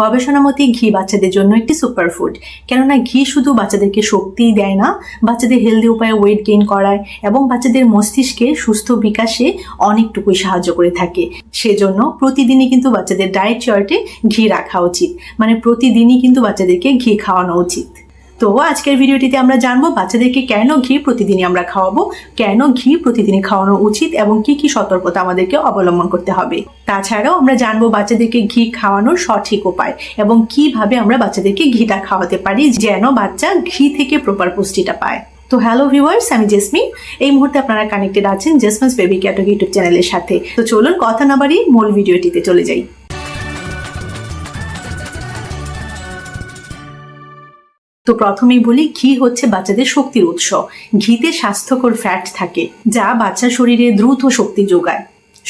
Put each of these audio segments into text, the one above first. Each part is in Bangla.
গবেষণা মতে ঘি বাচ্চাদের জন্য একটি সুপারফুড কেননা ঘি শুধু বাচ্চাদেরকে শক্তিই দেয় না, বাচ্চাদের হেলদি উপায়ে ওয়েট গেইন করায় এবং বাচ্চাদের মস্তিষ্কে সুস্থ বিকাশে অনেকটুকুই সাহায্য করে থাকে। সেজন্য প্রতিদিনই কিন্তু বাচ্চাদের ডায়েট চার্টে ঘি রাখা উচিত। মানে প্রতিদিনই কিন্তু বাচ্চাদেরকে ঘি খাওয়ানো উচিত। তো আজকের ভিডিওটিতে আমরা জানব বাচ্চাদেরকে কেন ঘি প্রতিদিনই আমরা খাওয়াবো, কেন ঘি প্রতিদিনই খাওয়ানো উচিত এবং কি কি সতর্কতা আমাদেরকে অবলম্বন করতে হবে। তাছাড়াও আমরা জানব বাচ্চাদেরকে ঘি খাওয়ানোর সঠিক উপায় এবং কীভাবে আমরা বাচ্চাদেরকে ঘিটা খাওয়াতে পারি যেন বাচ্চা ঘি থেকে প্রপার পুষ্টিটা পায়। তো হ্যালো ভিউয়ার্স আমি জেসমিন। এই মুহূর্তে আপনারা কানেক্টেড আছেন জেসমিনস বেবি ক্যাটক ইউটিউব চ্যানেলের সাথে। তো চলুন কথা না বাড়িয়ে মূল ভিডিওটিতে চলে যাই। তো প্রথমেই বলি, ঘি হচ্ছে বাচ্চাদের শক্তির উৎস। ঘিতে স্বাস্থ্যকর ফ্যাট থাকে, যা বাচ্চার শরীরে দ্রুত শক্তি যোগায়।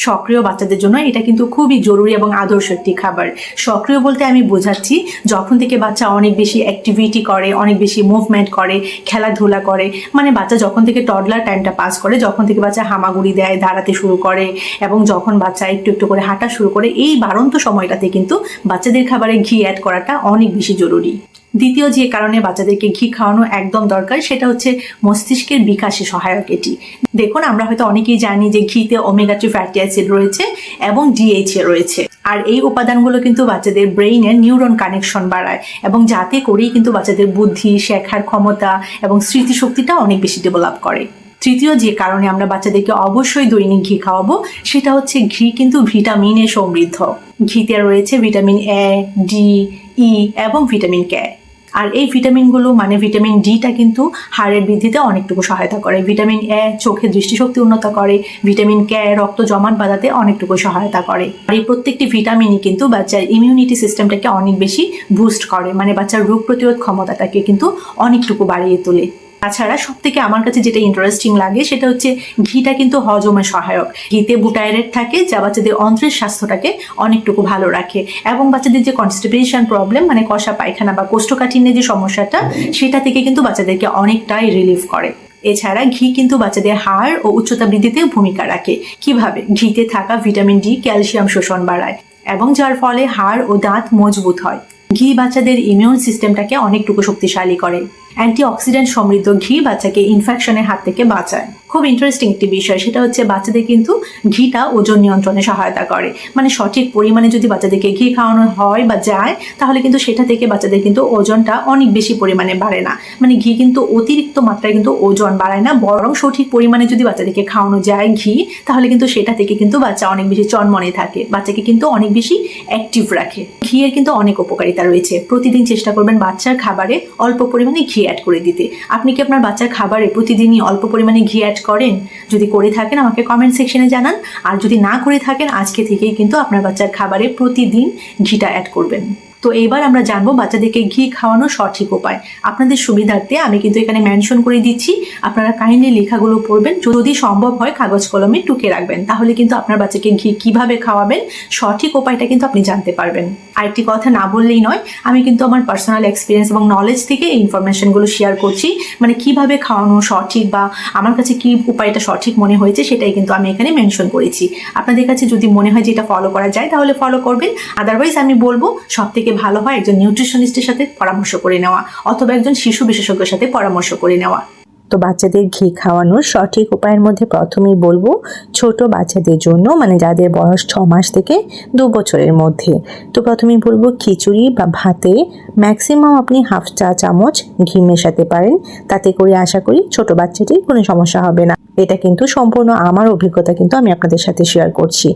সক্রিয় বাচ্চাদের জন্য এটা কিন্তু খুবই জরুরি এবং আদর্শ একটি খাবার। সক্রিয় বলতে আমি বোঝাচ্ছি, যখন থেকে বাচ্চা অনেক বেশি অ্যাক্টিভিটি করে, অনেক বেশি মুভমেন্ট করে, খেলাধুলা করে মানে বাচ্চা যখন থেকে টডলার টাইমটা পাস করে, যখন থেকে বাচ্চা হামাগুড়ি দেয়, দাঁড়াতে শুরু করে, এবং যখন বাচ্চা একটু একটু করে হাঁটা শুরু করে, এই বাড়ন্ত সময়টাতে কিন্তু বাচ্চাদের খাবারে ঘি অ্যাড করাটা অনেক বেশি জরুরি। দ্বিতীয় যে কারণে বাচ্চাদেরকে ঘি খাওয়ানো একদম দরকার, সেটা হচ্ছে মস্তিষ্কের বিকাশে সহায়ক এটি। দেখুন, আমরা হয়তো অনেকেই জানি যে ঘিতে ওমেগা থ্রি ফ্যাটি অ্যাসিড রয়েছে এবং ডিএইচএ রয়েছে। আর এই উপাদানগুলো কিন্তু বাচ্চাদের ব্রেইনের নিউরন কানেকশন বাড়ায় এবং যাতে করেই কিন্তু বাচ্চাদের বুদ্ধি, শেখার ক্ষমতা এবং স্মৃতিশক্তিটা অনেক বেশি ডেভেলপ করে। তৃতীয় যে কারণে আমরা বাচ্চাদেরকে অবশ্যই দৈনিক ঘি খাওয়াবো, সেটা হচ্ছে ঘি কিন্তু ভিটামিনে সমৃদ্ধ। ঘিতে রয়েছে ভিটামিন এ ডি ই এবং ভিটামিন কে আর এই ভিটামিনগুলো মানে ভিটামিন ডিটা কিন্তু হাড়ের বৃদ্ধিতে অনেকটুকু সহায়তা করে। ভিটামিন এ চোখে দৃষ্টিশক্তি উন্নত করে, ভিটামিন কে রক্ত জমাট বাঁধাতে অনেকটুকু সহায়তা করে। আর এই প্রত্যেকটি ভিটামিনই কিন্তু বাচ্চার ইমিউনিটি সিস্টেমটাকে অনেক বেশি বুস্ট করে মানে বাচ্চার রোগ প্রতিরোধ ক্ষমতাটাকে কিন্তু অনেকটুকু বাড়িয়ে তোলে। তাছাড়া সব থেকে আমার কাছে যেটা ইন্টারেস্টিং লাগে সেটা হচ্ছে ঘিটা কিন্তু হজমে সহায়ক। ঘিতে বুটাইরেট থাকে, যা বাচ্চাদের অন্ত্রের স্বাস্থ্যটাকে অনেকটুকু ভালো রাখে। এবং বাচ্চাদের যে কনস্টিপেশন প্রবলেম মানে কষা পায়খানা বা কোষ্ঠকাঠিন্যের যে সমস্যাটা, সেটা থেকে কিন্তু বাচ্চাদেরকে অনেকটাই রিলিফ করে। এছাড়া ঘি কিন্তু বাচ্চাদের হাড় ও উচ্চতা বৃদ্ধিতেও ভূমিকা রাখে। কীভাবে? ঘিতে থাকা ভিটামিন ডি ক্যালসিয়াম শোষণ বাড়ায়। এবং যার ফলে হাড় ও দাঁত মজবুত হয়। ঘি বাচ্চাদের ইমিউন সিস্টেমটাকে অনেকটুকু শক্তিশালী করে। অ্যান্টিঅক্সিডেন্ট সমৃদ্ধ ঘি বাচ্চাকে ইনফেকশনের হাত থেকে বাঁচায়। খুব ইন্টারেস্টিং একটি বিষয়, সেটা হচ্ছে বাচ্চাদের কিন্তু ঘিটা ওজন নিয়ন্ত্রণে সহায়তা করে। মানে সঠিক পরিমাণে যদি বাচ্চাদেরকে ঘি খাওয়ানো হয় বা যায়, তাহলে কিন্তু সেটা থেকে বাচ্চাদের কিন্তু ওজনটা অনেক বেশি পরিমাণে বাড়ে না। মানে ঘি কিন্তু অতিরিক্ত মাত্রায় কিন্তু ওজন বাড়ায় না, বরং সঠিক পরিমাণে যদি বাচ্চাদেরকে খাওয়ানো যায় ঘি, তাহলে কিন্তু সেটা থেকে কিন্তু বাচ্চা অনেক বেশি চনমনে থাকে, বাচ্চাকে কিন্তু অনেক বেশি অ্যাক্টিভ রাখে। ঘিয়ের কিন্তু অনেক উপকারিতা রয়েছে। প্রতিদিন চেষ্টা করবেন বাচ্চার খাবারে অল্প পরিমাণে ঘি অ্যাড করে দিতে। আপনি কি আপনার বাচ্চার খাবারে প্রতিদিনই অল্প পরিমাণে ঘি অ্যাড করেন, যদি করে থাকেন আমাকে কমেন্ট সেকশনে জানান। আর যদি না করে থাকেন, আজকে থেকেই কিন্তু আপনার বাচ্চার খাবারে প্রতিদিন ঘিটা অ্যাড করবেন। তো এবার আমরা জানব বাচ্চাদেরকে ঘি খাওয়ানোর সঠিক উপায়। আপনাদের সুবিধার্থে আমি কিন্তু এখানে মেনশন করে দিচ্ছি। আপনারা কাহিনী লেখাগুলো পড়বেন। যদি সম্ভব হয়, কাগজ কলমে টুকে রাখবেন। তাহলে কিন্তু আপনার বাচ্চাকে ঘি কীভাবে খাওয়াবেন, সঠিক উপায়টা কিন্তু আপনি জানতে পারবেন। আরেকটি কথা না বললেই নয়, আমি কিন্তু আমার পার্সোনাল এক্সপিরিয়েন্স এবং নলেজ থেকে এই ইনফরমেশনগুলো শেয়ার করছি। মানে কীভাবে খাওয়ানো সঠিক বা আমার কাছে কি উপায়টা সঠিক মনে হয়েছে সেটাই কিন্তু আমি এখানে মেনশন করেছি। আপনাদের কাছে যদি মনে হয় যে এটা ফলো করা যায়, তাহলে ফলো করবেন। আদারওয়াইজ আমি বলব সব থেকে ভালো হয় একজন নিউট্রিশনিস্টের সাথে পরামর্শ করে নেওয়া, অথবা একজন শিশু বিশেষজ্ঞের সাথে পরামর্শ করে নেওয়া। তো বাচ্চাদের ঘি খাওয়ানোর সঠিক উপায়ের মধ্যে প্রথমেই বলব, ছোট বাচ্চাদের জন্য মানে যাদের বয়স ছ মাস থেকে দু বছরের মধ্যে। তো প্রথমেই বলব, খিচুড়ি বা ভাতে ম্যাক্সিমাম আপনি হাফ চা চামচ ঘি মেশাতে পারেন। তাতে করে আশা করি ছোট বাচ্চাটির কোনো সমস্যা হবে না। এটা কিন্তু সম্পূর্ণ আমার অভিজ্ঞতা কিন্তু আমি আপনাদের সাথে শেয়ার করছি।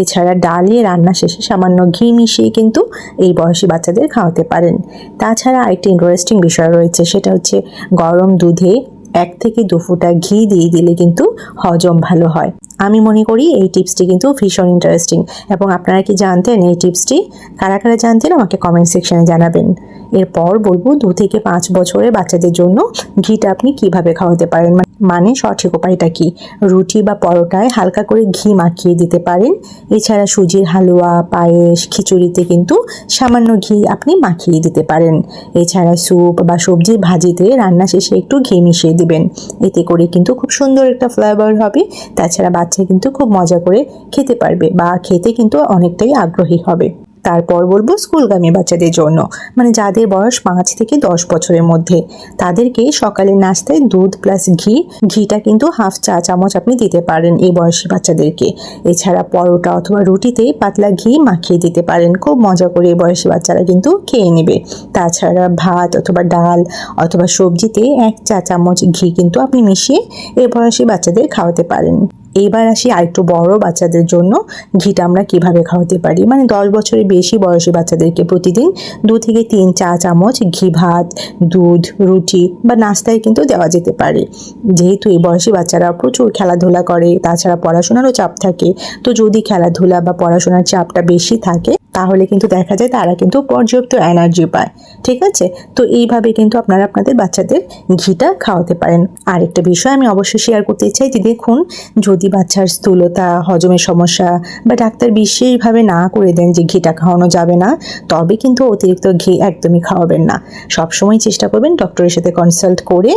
এছাড়া ডালিয়ে রান্না শেষে সামান্য ঘি মিশিয়ে কিন্তু এই বয়সী বাচ্চাদের খাওয়াতে পারেন। তাছাড়া আরেকটি ইন্টারেস্টিং বিষয় রয়েছে, সেটা হচ্ছে গরম দুধে এক থেকে দু ফুটা ঘি দিয়ে দিলে কিন্তু হজম ভালো হয়। আমি মনে করি এই টিপসটি কিন্তু ভীষণ ইন্টারেস্টিং এবং আপনারা কি জানতেন এই টিপসটি? কারা কারা জানতেন আমাকে কমেন্ট সেকশনে জানাবেন। এরপর বলব দু থেকে পাঁচ বছরের বাচ্চাদের জন্য ঘিটা আপনি কীভাবে খাওয়াতে পারেন? মানে সঠিক উপায়টা কি? রুটি বা পরোটায় হালকা করে ঘি মাখিয়ে দিতে পারেন। এছাড়া সুজির হালুয়া, পায়েস, খিচুড়িতে কিন্তু সামান্য ঘি আপনি মাখিয়ে দিতে পারেন। এছাড়া স্যুপ বা সবজির ভাজিতে রান্না শেষে একটু ঘি মিশিয়ে দিবেন। এতে করে কিন্তু খুব সুন্দর একটা ফ্লেভার হবে। তাছাড়া বাচ্চা কিন্তু খুব মজা করে খেতে পারবে বা খেতে কিন্তু অনেকটাই আগ্রহী হবে। তারপর বলব স্কুলগামী বাচ্চাদের জন্য। মানে যাদের বয়স পাঁচ থেকে দশ বছরের মধ্যে, তাদেরকে সকালের নাস্তায় দুধ প্লাস ঘি, ঘিটা কিন্তু হাফ চা চামচ আপনি দিতে পারেন এই বয়সী বাচ্চাদেরকে। এছাড়া পরোটা অথবা রুটিতে পাতলা ঘি মাখিয়ে দিতে পারেন। খুব মজা করে এই বয়সী বাচ্চারা কিন্তু খেয়ে নেবে। তাছাড়া ভাত অথবা ডাল অথবা সবজিতে এক চা চামচ ঘি কিন্তু আপনি মিশিয়ে এই বয়সী বাচ্চাদের খাওয়াতে পারেন। এইবার আসি আরেকটু বড় বাচ্চাদের জন্য ঘিটা আমরা কীভাবে খাওয়াতে পারি? মানে দশ বছরের বেশি বয়সী বাচ্চাদেরকে প্রতিদিন দু থেকে তিন চা চামচ ঘি, ভাত, দুধ, রুটি বা নাস্তায় কিন্তু দেওয়া যেতে পারে। যেহেতু এই বয়সী বাচ্চারা প্রচুর খেলাধুলা করে, তাছাড়া পড়াশোনারও চাপ থাকে, তো যদি খেলাধুলা বা পড়াশোনার চাপটা বেশি থাকে তাহলে কিন্তু দেখা যায় তারা কিন্তু পর্যাপ্ত এনার্জি পায়, ঠিক আছে? তো এইভাবে কিন্তু আপনারা আপনাদের বাচ্চাদের ঘিটা খাওয়াতে পারেন। আরেকটা বিষয় আমি অবশ্যই শেয়ার করতে চাই যে দেখুন, যদি বাচ্চার স্থূলতা, হজমের সমস্যা বা ডাক্তার বিশেষভাবে না করে দেন যে ঘিটা খাওয়ানো যাবে না, তবে কিন্তু অতিরিক্ত ঘি একদমই খাওয়াবেন না। সবসময় চেষ্টা করবেন ডক্টরের সাথে কনসাল্ট করে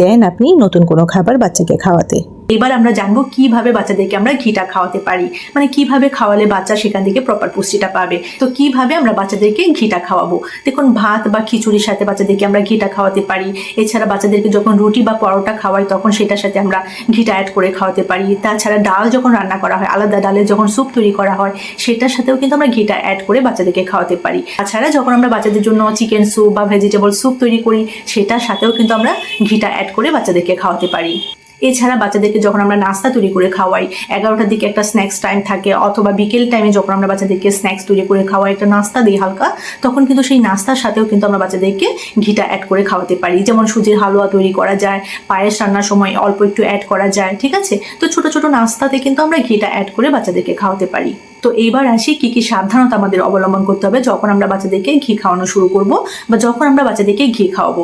দেন আপনি নতুন কোনো খাবার বাচ্চাকে খাওয়াতে। এবার আমরা জানব কীভাবে বাচ্চাদেরকে আমরা ঘিটা খাওয়াতে পারি। মানে কীভাবে খাওয়ালে বাচ্চা সেখান থেকে প্রপার পুষ্টিটা পাবে? তো কীভাবে আমরা বাচ্চাদেরকে ঘিটা খাওয়াবো? দেখুন, ভাত বা খিচুড়ির সাথে বাচ্চাদেরকে আমরা ঘিটা খাওয়াতে পারি। এছাড়া বাচ্চাদেরকে যখন রুটি বা পরোটা খাওয়াই, তখন সেটার সাথে আমরা ঘিটা অ্যাড করে খাওয়াতে পারি। তাছাড়া ডাল যখন রান্না করা হয়, আলাদা ডালের যখন স্যুপ তৈরি করা হয়, সেটার সাথেও কিন্তু আমরা ঘিটা অ্যাড করে বাচ্চাদেরকে খাওয়াতে পারি। তাছাড়া যখন আমরা বাচ্চাদের জন্য চিকেন স্যুপ বা ভেজিটেবল স্যুপ তৈরি করি, সেটার সাথেও কিন্তু আমরা ঘিটা অ্যাড করে বাচ্চাদেরকে খাওয়াতে পারি। এছাড়া বাচ্চাদেরকে যখন আমরা নাস্তা তৈরি করে খাওয়াই, এগারোটার দিকে একটা স্ন্যাক্স টাইম থাকে অথবা বিকেল টাইমে যখন আমরা বাচ্চাদেরকে স্ন্যাক্স তৈরি করে খাওয়াই, একটা নাস্তা দিই হালকা, তখন কিন্তু সেই নাস্তার সাথেও কিন্তু আমরা বাচ্চাদেরকে ঘিটা অ্যাড করে খাওয়াতে পারি। যেমন সুজির হালুয়া তৈরি করা যায়, পায়েস রান্নার সময় অল্প একটু অ্যাড করা যায়, ঠিক আছে? তো ছোট ছোট নাস্তাতে কিন্তু আমরা ঘিটা অ্যাড করে বাচ্চাদেরকে খাওয়াতে পারি। তো এইবার আসি কি কি সাবধানতা আমাদের অবলম্বন করতে হবে যখন আমরা বাচ্চাদেরকে ঘি খাওয়ানো শুরু করব বা যখন আমরা বাচ্চাদেরকে ঘি খাওয়াবো।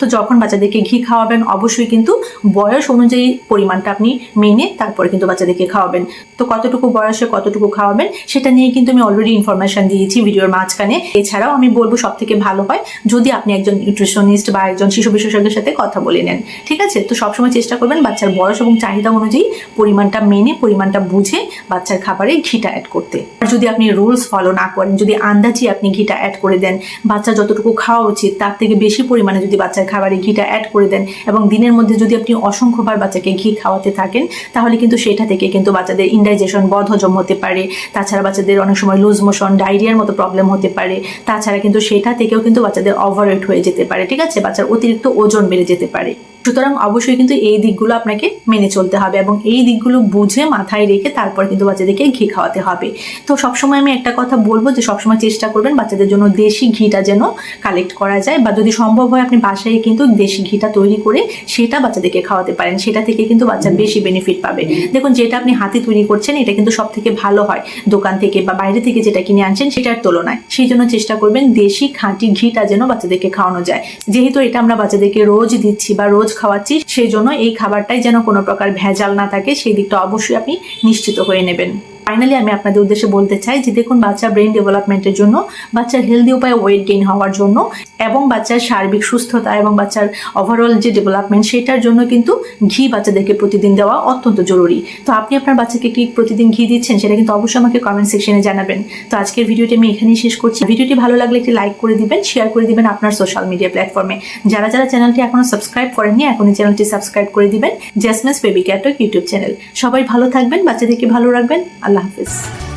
তো যখন বাচ্চাদেরকে ঘি খাওয়াবেন, অবশ্যই কিন্তু বয়স অনুযায়ী পরিমাণটা আপনি মেনে তারপরে কিন্তু বাচ্চাদেরকে খাওয়াবেন। তো কতটুকু বয়সে কতটুকু খাওয়াবেন, সেটা নিয়ে কিন্তু আমি অলরেডি ইনফরমেশন দিয়েছি ভিডিওর মাঝখানে। এছাড়াও আমি বলব সব থেকে ভালো হয়, যদি আপনি একজন নিউট্রিশনিস্ট বা একজন শিশু বিশেষজ্ঞের সাথে কথা বলে নেন, ঠিক আছে? তো সবসময় চেষ্টা করবেন বাচ্চার বয়স এবং চাহিদা অনুযায়ী পরিমাণটা মেনে, পরিমাণটা বুঝে বাচ্চার খাবারে ঘিটা অ্যাড করতে। আর যদি আপনি রুলস ফলো না করেন, যদি আন্দাজি আপনি ঘিটা অ্যাড করে দেন, বাচ্চা যতটুকু খাওয়া উচিত, তার থেকে বেশি পরিমাণে যদি বাচ্চার খাবারে ঘিটা অ্যাড করে দেন এবং দিনের মধ্যে যদি আপনি অসংখ্যবার বাচ্চাকে ঘি খাওয়াতে থাকেন, তাহলে কিন্তু সেটা থেকে কিন্তু বাচ্চাদের ইনডাইজেশন বধ হজম হতে পারে। তাছাড়া বাচ্চাদের অনেক সময় লুজ মোশন ডায়রিয়ার মতো প্রবলেম হতে পারে। তাছাড়া কিন্তু সেটা থেকেও কিন্তু বাচ্চাদের ওভারওয়েট হয়ে যেতে পারে, ঠিক আছে? বাচ্চার অতিরিক্ত ওজন বেড়ে যেতে পারে। সুতরাং অবশ্যই কিন্তু এই দিকগুলো আপনাকে মেনে চলতে হবে এবং এই দিকগুলো বুঝে মাথায় রেখে তারপর কিন্তু বাচ্চাদেরকে ঘি খাওয়াতে হবে। তো সবসময় আমি একটা কথা বলব যে সবসময় চেষ্টা করবেন বাচ্চাদের জন্য দেশি ঘিটা যেন কালেক্ট করা যায় বা যদি সম্ভব হয় আপনি বাসায় কিন্তু দেশি ঘিটা তৈরি করে সেটা বাচ্চাদেরকে খাওয়াতে পারেন। সেটা থেকে কিন্তু বাচ্চা বেশি বেনিফিট পাবে। দেখুন যেটা আপনি হাতে তৈরি করছেন এটা কিন্তু সব থেকে ভালো হয়। দোকান থেকে বা বাইরে থেকে যেটা কিনে আনছেন সেটার তুলনায়। সেই জন্য চেষ্টা করবেন দেশি খাঁটি ঘিটা যেন বাচ্চাদেরকে খাওয়ানো যায়। যেহেতু এটা আমরা বাচ্চাদেরকে রোজ দিচ্ছি বা রোজ খাওয়াচ্ছি সেই জন্য এই খাবারটাই যেন কোনো প্রকার ভেজাল না থাকে, সেই দিকটা অবশ্যই আপনি নিশ্চিত হয়ে নেবেন। ফাইনালি আমি আপনাদের উদ্দেশ্যে বলতে চাই যে দেখুন, বাচ্চার ব্রেন ডেভেলপমেন্টের জন্য, বাচ্চার হেলদি উপায়ে ওয়েট গেইন হওয়ার জন্য এবং বাচ্চার সার্বিক সুস্থতা এবং বাচ্চার ওভারঅল যে ডেভেলপমেন্ট সেটার জন্য কিন্তু ঘি বাচ্চাদেরকে প্রতিদিন দেওয়া অত্যন্ত জরুরি। তো আপনি আপনার বাচ্চাকে কি প্রতিদিন ঘি দিচ্ছেন সেটা কিন্তু অবশ্যই আমাকে কমেন্ট সেকশনে জানাবেন। তো আজকের ভিডিওটি আমি এখানেই শেষ করছি। ভিডিওটি ভালো লাগলে একটি লাইক করে দিবেন শেয়ার করে দিবেন আপনার সোশ্যাল মিডিয়া প্ল্যাটফর্মে যারা যারা চ্যানেলটি এখনও সাবস্ক্রাইব করেননি, এখনই চ্যানেলটি সাবস্ক্রাইব করে দিবেন। জেসমেস বেবি ক্যাটক ইউটিউব চ্যানেল সবাই ভালো থাকবেন, বাচ্চাদেরকে ভালো রাখবেন। আল্লাহ হাফিজ।